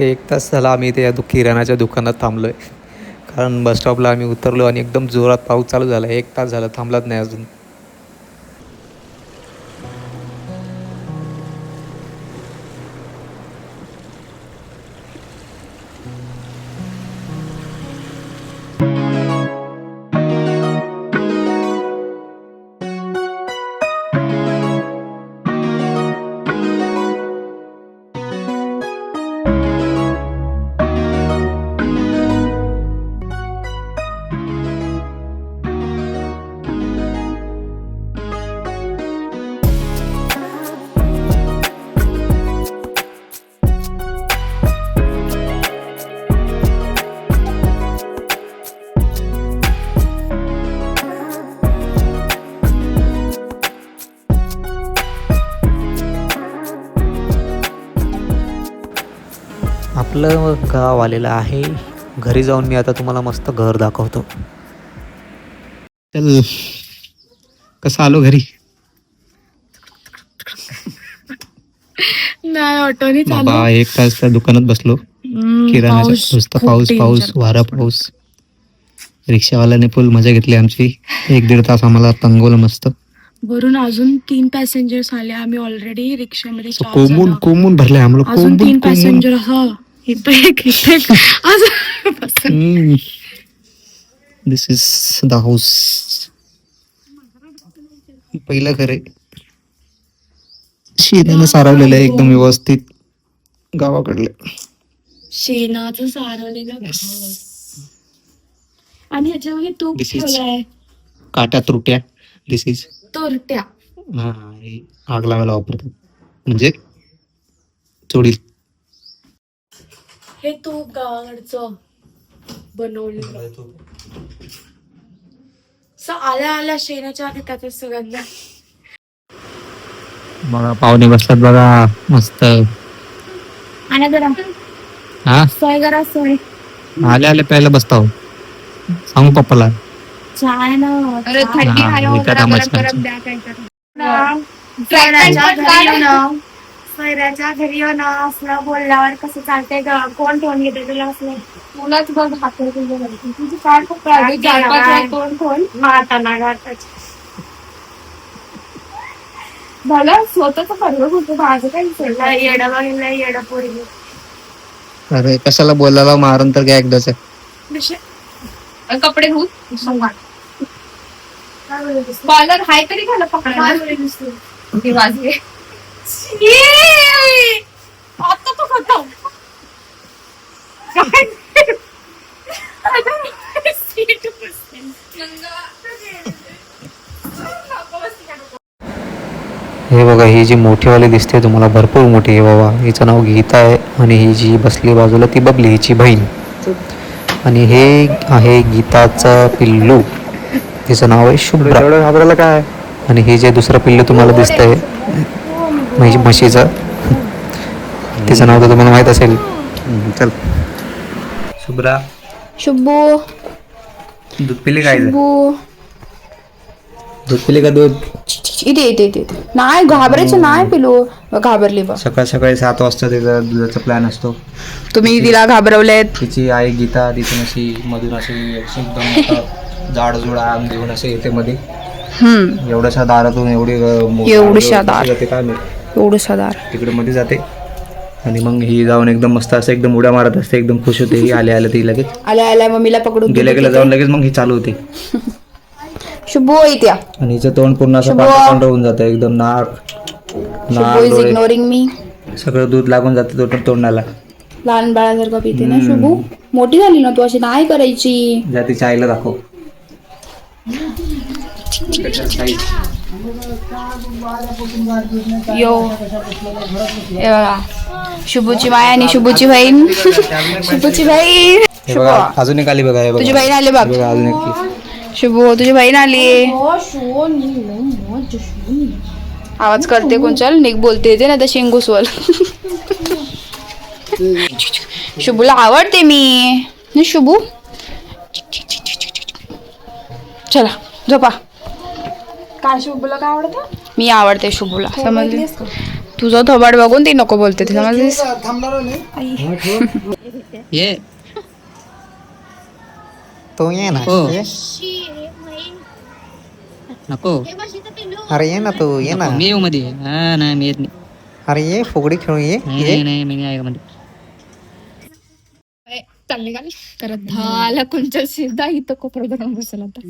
एक तास झाला आम्ही इथे या दु किराणाच्या दुकानात थांबलो आहे कारण बसस्टॉपला आम्ही उतरलो आणि एकदम जोरात पाऊस चालू झाला. एक तास झाला थांबलाच नाही अजून. आपलं गाव आलेलं आहे. घरी जाऊन मी आता तुम्हाला मस्त घर दाखवतो. चल. कसं आलो घरी? नाही ऑटोनी बाबा एक तास त्या दुकानात बसलो. किराणाचा नुसतं पाऊस पाऊस वारा पाऊस. रिक्षावाल्याने फुल मजा घेतली आमची. एक दीड तास आम्हाला तंगवलं मस्त. वरून अजून तीन पॅसेंजर्स आले. आम्ही ऑलरेडी रिक्षामध्ये चार कोमून. कोमून भरले आम्हाला. अजून कोंबून तीन कोंबून पॅसेंजर हा. इथं एक इथं. दिस इज द हाऊस पहिलं घर आहे. शेणानं सारवलेलं आहे एकदम व्यवस्थित. गावाकडलं. शेणाचं सारवलेलं घर. आणि ह्याच्यामध्ये तूप This is- ठेवलाय. काट्या त्रुट्या. दिस इज तोरट्या. हा हे आग लावायला वापरतात. म्हणजे चोडी हे तूप गावाकडचं बनवलेलं असं आल्या आल्या शेणाच्या आणि त्याचा सुगंध बघा पाहुणे बसतात बघा मस्त. आणि जरा. हा? सोय करा सोय. आले आले प्यायला बसताव. सांगू पप्पाला. चाय ना. अरे. थंडी हा, आहे हो, गरम गरम द्या काहीतरी. सोयऱ्याच्या घरी येणं सोयऱ्याच्या घरी येणं असलं बोलल्यावर कसं चालतंय ग? कोण ठेवून घेते तुला असलं? मुलाच बघ घरी. तुझी काय खूप काळजी चार पाच आहे, कोण कोण माताना गाठाची झालं स्वतःच खरं होतं माझं काही विसरलं. येडं बघितलं येडं पोरगी. अरे कशाला बोलायला मारून तर काय एकदाच. विषय कपडे धुत काय बोलत होतीस? कॉलर हाय तरी घाला काय पकडायला बोलत होतीस तू? वाजले! आता तो खतम सीट बसली. हे बघा ही जी मोठीवाली दिसते तुम्हाला भरपूर मोठी आहे बाबा. हिचं नाव गीता आहे आणि ही जी बसली बाजूला ती बबली हिची बहीण. आणि हे आहे गीताचं पिल्लू. तिचं नाव आहे शुभ्रा. काय? आणि हे जे दुसरं पिल्लू तुम्हाला दिसतंय म्हशी म्हशीचं. तिचं नाव तर तुम्हाला माहीत असेल. चल. शुभ्रा. शुभू दूध पिली काय शुभू दूध पिली का दूध? इथे इथे इथे इथे. नाही घाबरायचं नाही पिलू. घाबरली बा सकाळ सकाळी सात वाजता तिचा दुधाचा प्लॅन असतो. तुम्ही तिला घाबरवलेत. तिची आई गीता तिची अशी मधून अशी एकदम मोठं जाड जुड अंग घेऊन असे येते मध्ये हम्म. एवढ्याशा दारातून एवढी अ, मोठी एवढीशा कशी दार. जाते काय माहीत. एवढं तिकडे मध्ये जाते. आणि मग ही जाऊन एकदम मस्त असं एकदम उड्या मारत असते एकदम खुश होते ही आल्या आल्या ती लगेच. आल्या आल्या मम्मीला पकडून गेल्या गेल्या जाऊन लगेच मग ही चालू होते. शुभू इथे आणि हिचं तोंड पूर्ण असं. पांढरं होऊन जातं एकदम नाक नाक इग्नोरिंग मी सगळं दूध लागून जातं तो तोंडाला. लहान बाळासारखं पिते ना शुभू? मोठी झाली ना तू? अशी नाही करायची. ज्या तिच्या आईला दाखव. शुभूची माय आणि शुभूची बहीण. शुभूची बहीण. अजून एक आली बघा तुझी बहीण आली बघ. अजून एक शुभू तुझी बहीण आली. आवाज करते कोणचल निक बोलते ते ना तर शेंगूसवल शुभूला आवडते मी. शुभू? चला झोपा. काय शुभूला काय आवडतं? मी आवडते शुभूला. समजली? तुझं थोबाड बघून ती नको बोलते ती समजलीस? ये. तो ये ना ये. नको. अरे ये ना तू ये ना. मी येऊ मध्ये हा नाही मी येत नाही. अरे ये फुगडी खेळू ये नाही, ये. नाही नाही मी नाही मध्ये चालले का? करत झालं कोणच्या सिद्धा इथं कोपऱ्यात जाऊन बसेल आता.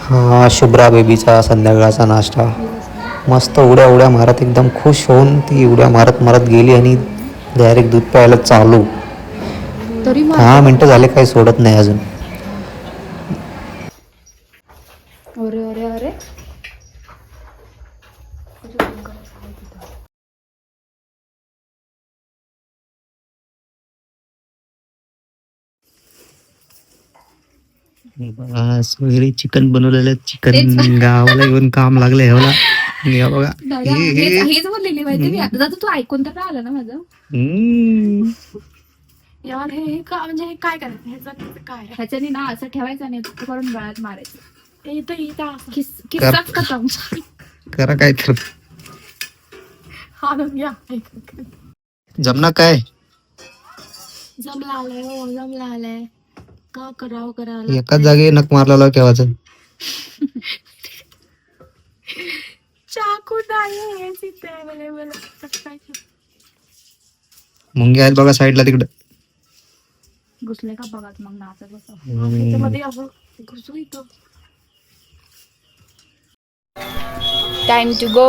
हा शुभ्रा बेबीचा संध्याकाळचा नाश्ता. मस्त उड्या उड्या मारत एकदम खुश होऊन ती उड्या मारत मारत गेली आणि डायरेक्ट दूध प्यायला चालू. तरी दहा मिनटं झाले काही सोडत नाही अजून. अरे अरे अरे. वगैरे चिकन बनवलेलं चिकन गावाला येऊन काम लागलं ह्याला हे बघा हे- हे- हेच बोललेली माहिती मी आता तू ऐकून तर नाही आलं ना माझं. यार हे हे का म्हणजे हे काय करायचं? ह्याचं काय? ह्याच्याने ना असं ठेवायचं असं करून गळ्यात मारायचं. इथं इथं असं. किस किस्साच खतम. करा काय तर. हाणून घ्या जमना काय? जमला आलाय हो जमला आलाय. का करावं करावं एकाच जागी नक मारला केव्हाच? चाकू नाही अवेलेबल मुंगे आहेत बघा साईडला तिकडं. घुसले का बघा मग नाचत बसा घुसू इथं. टाइम टू गो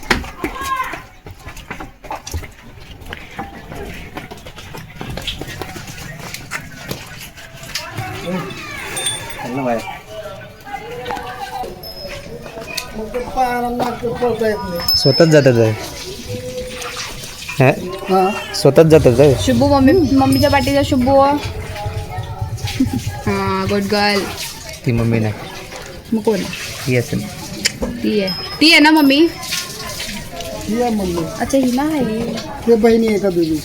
स्वतःच जातात आहे. हे? स्वतःच जातात आहे. शुभू मम्मी मम्मीच्या पाठीचा शुभू. हा गुड गर्ल ती मम्मी नाही. मग कोण? ती असेल. ती आहे. ती आहे ना मम्मी? अच्छा ही ना आहे. ते बहिणी आहे का तुझी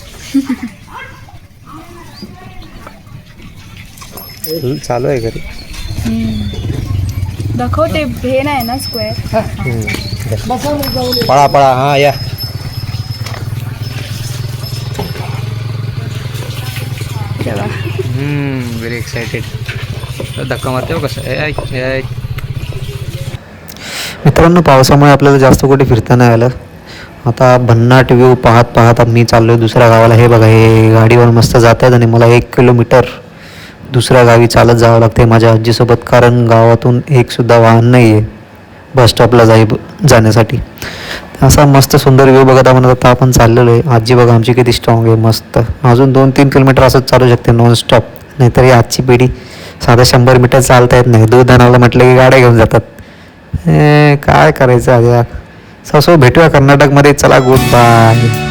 चालू आहे घरी. दाखवते हे नाही ना स्क्वेअर पळा पळा हा या. व्हेरी एक्सायटेड धक्का मारते हो कसं? ए, ऐक, ए, मित्रांनो पावसामुळे आपल्याला जास्त कुठे फिरता नाही आलं. आता भन्नाट व्ह्यू पाहत पाहत आम्ही चाललो दुसऱ्या गावाला. हे बघा हे गाडीवर मस्त जात आहेत आणि मला एक किलोमीटर दुसऱ्या गावी चालत जावं लागते माझ्या आजीसोबत कारण गावातून एकसुद्धा वाहन नाही आहे बस स्टॉपला जाई जाण्यासाठी. असा मस्त सुंदर व्ह्यू बघत आपण आता आपण चाललेलो आहे. आजी बघा आमची किती स्ट्रॉंग आहे मस्त. अजून दोन तीन किलोमीटर असंच चालू शकते नॉन स्टॉप नाहीतर ही आजची पिढी साधा शंभर मीटर चालता येत नाही. दूध आणायला म्हटलं की गाड्या घेऊन जातात. काय करायचं आज यार? ससो भेटूया कर्नाटकमध्ये. चला गुड बाय